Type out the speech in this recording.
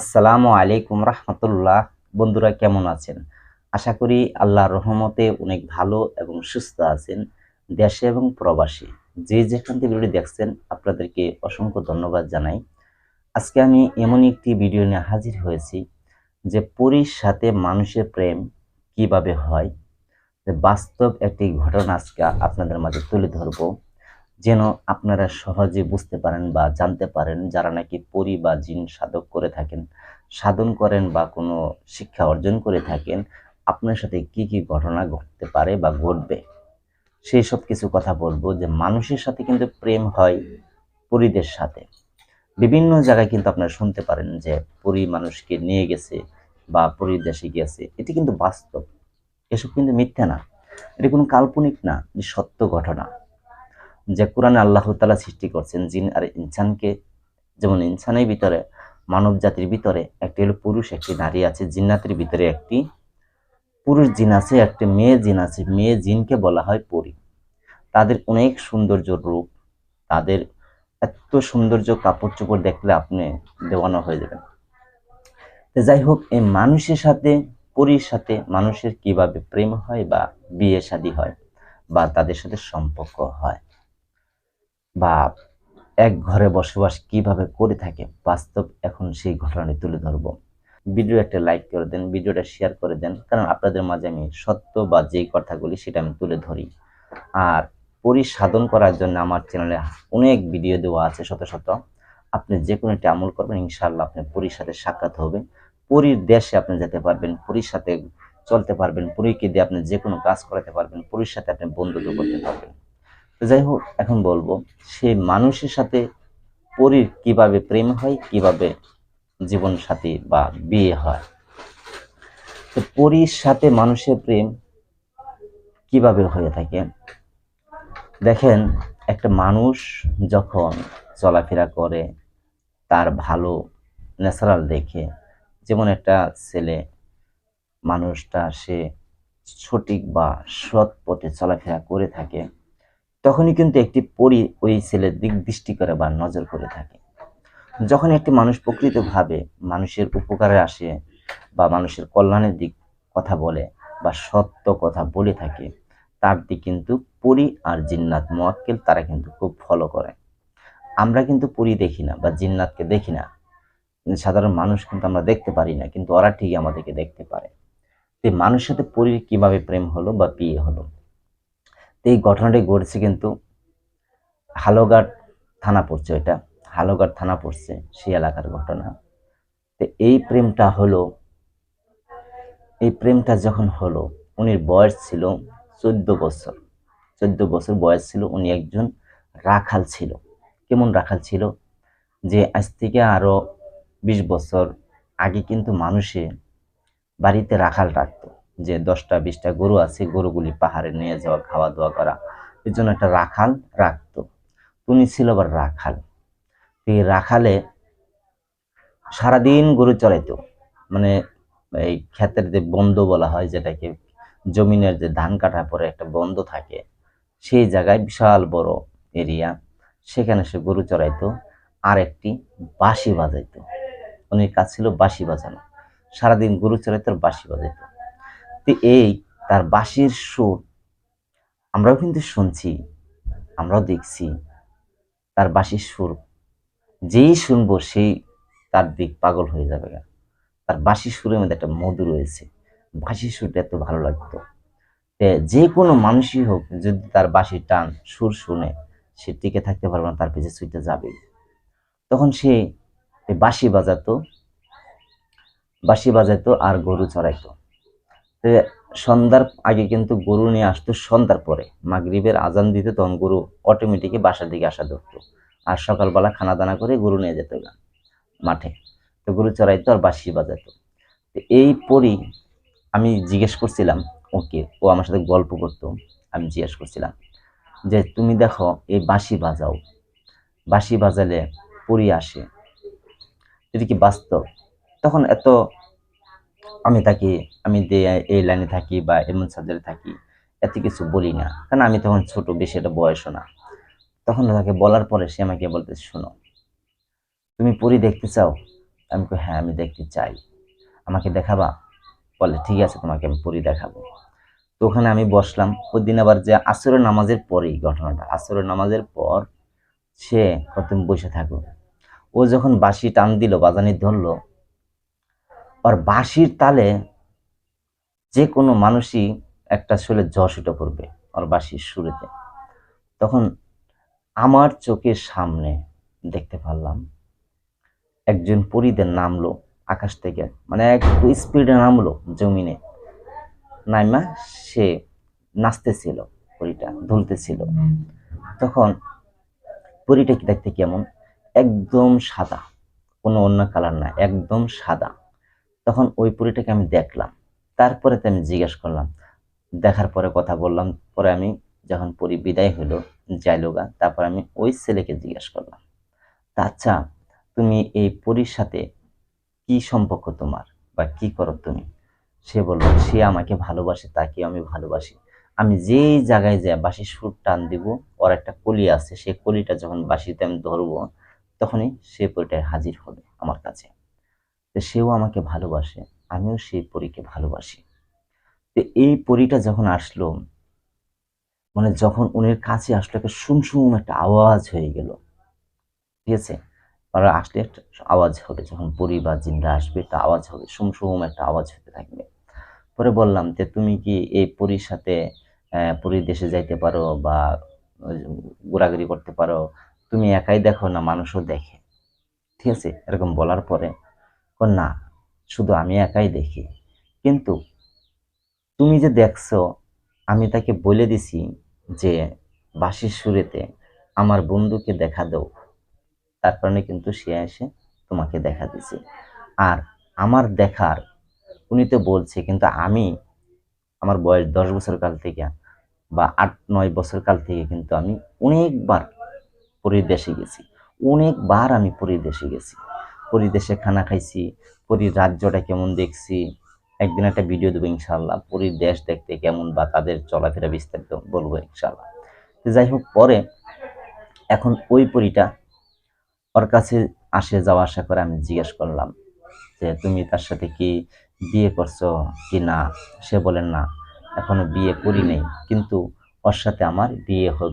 আসসালামু আলাইকুম রহমতুল্লাহ। বন্ধুরা কেমন আছেন? আশা করি আল্লাহর রহমতে অনেক ভালো এবং সুস্থ আছেন দেশে এবং প্রবাসী। যে যেখান থেকে ভিডিও দেখছেন, আপনাদেরকে অসংখ্য ধন্যবাদ জানাই। আজকে আমি এমন একটি ভিডিও নিয়ে হাজির হয়েছি যে পরীর সাথে মানুষের প্রেম কীভাবে হয়। বাস্তব একটি ঘটনা আজকে আপনাদের মাঝে তুলে ধরবো। যেন আপনারা সহজে বুঝতে পারেন বা জানতে পারেন যারা নাকি পরি বা জিন সাধক করে থাকেন, সাধন করেন বা কোনো শিক্ষা অর্জন করে থাকেন, আপনার সাথে কি কি ঘটনা ঘটতে পারে বা ঘটবে? সেই সব কিছু কথা বলব যে মানুষের সাথে কিন্তু প্রেম হয় পরিদের সাথে। বিভিন্ন জায়গায় কিন্তু আপনারা শুনতে পারেন যে পরি মানুষকে নিয়ে গেছে বা পরির দেশে গেছে এটি কিন্তু বাস্তব। এসব কিন্তু মিথ্যা না। এটি কোনো কাল্পনিক না সত্য ঘটনা। যে কোরআনে আল্লাহ তালা সৃষ্টি করছেন জিন আর ইনসানকে, যেমন ইনসানের ভিতরে, মানব জাতির ভিতরে একটি হলো পুরুষ, একটি নারী আছে, জিন্নাতের ভিতরে একটি পুরুষ জিন আছে, একটি মেয়ে জিন আছে, মেয়ে জিনকে বলা হয় পরী। তাদের অনেক সৌন্দর্য রূপ, তাদের এত সৌন্দর্য কাপড় চোপড় দেখলে আপনি দেওয়ানো হয়ে যাবেন। তো যাই হোক, এই মানুষের সাথে, পরীর সাথে মানুষের কীভাবে প্রেম হয় বা বিয়ে শাদী হয় বা তাদের সাথে সম্পর্ক হয়? বা এক ঘরে বসবাস কীভাবে করে থাকে, বাস্তব এখন সেই ঘটনাটি তুলে ধরব। ভিডিও একটা লাইক করে দেন, ভিডিওটা শেয়ার করে দেন, কারণ আপনাদের মাঝে আমি সত্য বা যেই কথাগুলি সেটা আমি তুলে ধরি। আর পরিসাধন করার জন্য আমার চ্যানেলে অনেক ভিডিও দেওয়া আছে শত শত। আপনি যে কোনো একটি আমল করবেন, ইনশাআল্লাহ আপনি পরীর সাথে সাক্ষাৎ হবে পরীর দেশে আপনি যেতে পারবেন, পরীর সাথে চলতে পারবেন, পরীকে দিয়ে আপনি যে কোনো কাজ করাতে পারবেন, পরীর সাথে আপনি বন্ধুত্ব করতে পারবেন। যাই হোক এখন বলব সেই মানুষের সাথে পরীর কীভাবে প্রেম হয়, কীভাবে জীবন সাথী বা বিয়ে হয়। তো পরীর সাথে মানুষের প্রেম কীভাবে হয়ে থাকে? দেখেন, একটা মানুষ যখন চলাফেরা করে, তার ভালো ন্যাচারাল দেখে, যেমন একটা ছেলে, মানুষটা সে সঠিক বা সৎ পথে চলাফেরা করে থাকে তখনই কিন্তু একটি পরি ওই ছেলের দিক দৃষ্টি করে বা নজর করে থাকে। যখন একটি মানুষ প্রকৃতভাবে মানুষের উপকারে আসে বা মানুষের কল্যাণের দিক কথা বলে বা সত্য কথা বলে থাকে, তার দিক কিন্তু পরি আর জিন্নাত মোয়াক্কেল তারা কিন্তু খুব ফলো করে। আমরা কিন্তু পরি দেখি না বা জিন্নাতকে দেখি না। সাধারণ মানুষ কিন্তু আমরা দেখতে পারি না, কিন্তু ওরা ঠিকই আমাদেরকে দেখতে পারে। তো মানুষের সাথে পরির কীভাবে প্রেম হলো বা বিয়ে হলো? এই ঘটনাটি ঘটছে কিন্তু হালোঘাট থানা পড়ছে এটা। হালোঘাট থানা পড়ছে সেই এলাকার ঘটনা। তো এই প্রেমটা হলো, এই প্রেমটা যখন হলো, উনির বয়স ছিল চোদ্দ বছর। চোদ্দ বছর বয়স ছিল, উনি একজন রাখাল ছিল। কেমন রাখাল ছিল? যে আজ থেকে আরও বিশ বছর আগে কিন্তু মানুষে বাড়িতে রাখাল রাখতো। যে দশটা, বিশটা গরু আছে গরুগুলি পাহাড়ে নিয়ে যাওয়া খাওয়া দাওয়া করা। এর জন্য একটা রাখাল রাখতো। উনি ছিল আবার রাখাল। এই রাখালে সারাদিন গরু চড়াইতো। মানে এই ক্ষেতের যে বন্ধ বলা হয়, যেটাকে জমিনের যে ধান কাটার পরে একটা বন্ধ থাকে, সেই জায়গায় বিশাল বড় এরিয়া, সেখানে সে গরু চড়াইতো। আর একটি বাঁশি বাজাইতো। উনির কাজ ছিল বাঁশি বাজানো। সারাদিন গরু চড়াইতো আর বাঁশি বাজাইতো। তো এই তার বাঁশির সুর। আমরাও কিন্তু শুনছি, আমরাও দেখছি তার বাঁশির সুর। যেই শুনব সেই তার দিক পাগল হয়ে যাবে। তার বাঁশির সুরের মধ্যে একটা মধু রয়েছে। বাঁশির সুরটা এত ভালো লাগতো। যে কোনো মানুষই হোক, যদি তার বাঁশির টান সুর শুনে, সে টিকে থাকতে পারবে না, তার পিছিয়ে ছুটে যাবে। তখন সে বাঁশি বাজাতো, বাঁশি বাজাইতো আর গরু চড়াইতো। সন্ধ্যার আগে কিন্তু গরু নিয়ে আসতো, সন্ধ্যার পরে। মাগরিবের আজান দিতে তখন গরু অটোমেটিকই বাসার দিকে আসা ধরতো। আর সকালবেলা খানা দানা করে গরু নিয়ে যেত মাঠে। তো গরু চড়াইতো আর বাঁশি বাজাতো। তো এই পরই আমি জিজ্ঞেস করছিলাম, ওকে, ও আমার সাথে গল্প করতো, আমি জিজ্ঞেস করছিলাম যে, তুমি দেখো, এই বাঁশি বাজাও। বাঁশি বাজালে পরি আসে। এটা কি বাস্তব তখন এত আমি থাকি, আমি এই লাইনে থাকি বা এমন সাবজেক্টে থাকি, এত কিছু বলি না। কারণ আমি তখন ছোট, বেশি এটা বয়সও না। তখন তাকে বলার পরে সে আমাকে বলতে শোনো, তুমি পরি দেখতে চাও? আমি কই হ্যাঁ আমি দেখতে চাই। আমাকে দেখাবা? বলে, ঠিক আছে, তোমাকে আমি পরি দেখাবো। তো ওখানে আমি বসলাম। ওই দিন আবার যে আসরের নামাজের পরেই ঘটনাটা, আসরের নামাজের পর সে কত বসে থাকো ও যখন বাঁশি টান দিল, বাজানি ধরলো আর বাঁশির তালে যে কোনো মানুষই একটা আসলে যশ উঠে পড়বে আর বাঁশির সুরেতে। তখন আমার চোখের সামনে দেখতে পারলাম, একজন পরিদের নামলো আকাশ থেকে মানে একটু স্পিডে নামলো জমিনে। নাইমা, সে নাচতেছিল পরিটা দুলতেছিল তখন পরিটা কি দেখতে কেমন? একদম সাদা, কোনো অন্য কালার না, একদম সাদা। তখন ওই পরিটাকে আমি দেখলাম। তারপরে তো আমি জিজ্ঞেস করলাম। দেখার পরে কথা বললাম। পরে আমি যখন পরি বিদায় হলো যাইলোগা, তারপর আমি ওই ছেলেকে জিজ্ঞেস করলাম আচ্ছা তুমি এই পুরীর সাথে কি সম্পর্ক তোমার? বা কি করো তুমি? সে বলল, সে আমাকে ভালোবাসে তাকে আমি ভালোবাসি। আমি যেই জায়গায় যাই, বাঁশির সুর টান দিব, ওর একটা কলি আছে সেই কলিটা যখন বাঁশিতে আমি ধরবো, তখনই সে পরিটায় হাজির হবে আমার কাছে। তো সেও আমাকে ভালোবাসে, আমিও সেই পরীকে ভালোবাসি। তো এই পরীটা যখন আসলো মানে যখন উনির কাছে আসলো, একটা সুমসুম একটা আওয়াজ হয়ে গেল। ঠিক আছে? ওরা আসলে একটা আওয়াজ হবে, যখন পরি বা জিনরা আসবে, একটা আওয়াজ হবে সুমসুম একটা আওয়াজ হতে থাকবে। পরে বললাম যে, তুমি কি এই পরীর সাথে পরীর দেশে যাইতে পারো বা, ঘোরাঘুরি করতে পারো? তুমি একাই দেখো না, মানুষও দেখে? ঠিক আছে? এরকম বলার পরে না, শুধু আমি একাই দেখি। কিন্তু তুমি যে দেখছ, আমি তাকে বলে দিছি যে, বাঁশির সুরেতে আমার বন্ধুকে দেখা দাও। তার কারণে কিন্তু সে এসে তোমাকে দেখা দিছে। আর আমার দেখার, উনি তো বলছে, কিন্তু আমি আমার বয়স দশ বছর কাল থেকে বা আট, নয় বছর কাল থেকে কিন্তু আমি অনেকবার পরিদেশে গেছি। অনেকবার আমি পরিদেশে গেছি। পরিদেশে খানা খাইছি, পরীর রাজ্যটা কেমন দেখছি, একদিন একটা ভিডিও দেবো ইনশাল্লাহ পরীর দেশ দেখতে কেমন বা তাদের চলাফেরা বিস্তারিত বলব ইনশাল্লাহ যাই হোক, পরে এখন ওই পরীটা ওর কাছে আসে যাওয়া আসা করে আমি জিজ্ঞেস করলাম যে, তুমি তার সাথে কি বিয়ে করছ কি না? সে বলেন না, এখনও বিয়ে করি নাই। কিন্তু ওর সাথে আমার বিয়ে হবে